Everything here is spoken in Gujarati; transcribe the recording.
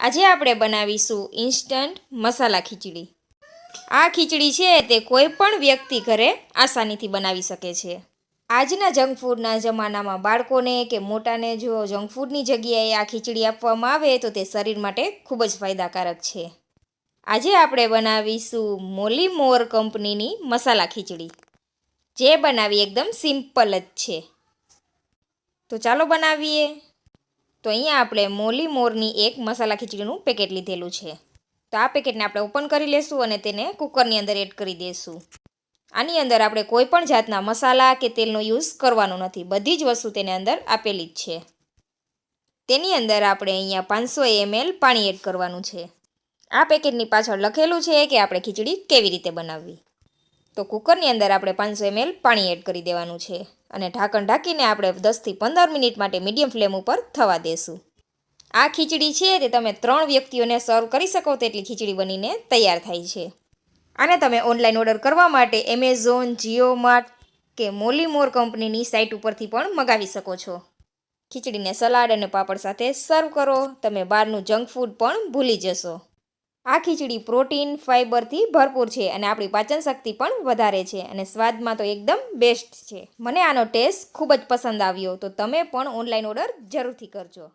આજે આપણે બનાવીશું ઇન્સ્ટન્ટ મસાલા ખીચડી. આ ખીચડી છે તે કોઈ પણ વ્યક્તિ ઘરે આસાનીથી બનાવી શકે છે. આજના જંક ફૂડના જમાનામાં બાળકોને કે મોટાને જો જંક ફૂડની જગ્યાએ આ ખીચડી આપવામાં આવે તો તે શરીર માટે ખૂબ જ ફાયદાકારક છે. આજે આપણે બનાવીશું મોલી મોર કંપનીની મસાલા ખીચડી. જે બનાવી એકદમ સિમ્પલ જ છે. તો ચાલો બનાવીએ. તો અહીંયા આપણે મોલી મોરની એક મસાલા ખીચડીનું પેકેટ લીધેલું છે. તો આ પેકેટને આપણે ઓપન કરી લેશું અને તેને કુકરની અંદર એડ કરી દઈશું આની અંદર આપણે કોઈ પણ જાતના મસાલા કે તેલનો યુઝ કરવાનો નથી. બધી જ વસ્તુ તેને અંદર આપેલી જ છે. તેની અંદર આપણે અહીંયા પાંચસો એમએલ પાણી એડ કરવાનું છે. આ પેકેટની પાછળ લખેલું છે કે આપણે ખીચડી કેવી રીતે બનાવવી. તો કુકરની અંદર આપણે પાંચસો એમએલ પાણી એડ કરી દેવાનું છે અને ઢાંકણ ઢાંકીને આપણે દસથી પંદર મિનિટ માટે મીડિયમ ફ્લેમ ઉપર થવા દેશું. આ ખીચડી છે તે તમે ત્રણ વ્યક્તિઓને સર્વ કરી શકો તેટલી ખીચડી બનીને તૈયાર થાય છે. આને તમે ઓનલાઈન ઓર્ડર કરવા માટે એમેઝોન, જીઓ માર્ટ કે મોલીમોર કંપનીની સાઇટ ઉપરથી પણ મગાવી શકો છો. ખીચડીને સલાડ અને પાપડ સાથે સર્વ કરો, તમે બહારનું જંક ફૂડ પણ ભૂલી જશો. આ ખીચડી પ્રોટીન, ફાઇબરથી ભરપૂર છે અને આપણી પાચન શક્તિ પણ વધારે છે અને સ્વાદમાં તો એકદમ બેસ્ટ છે. મને આનો ટેસ્ટ ખૂબ જ પસંદ આવ્યો, તો તમે પણ ઓનલાઈન ઓર્ડર જરૂરથી કરજો.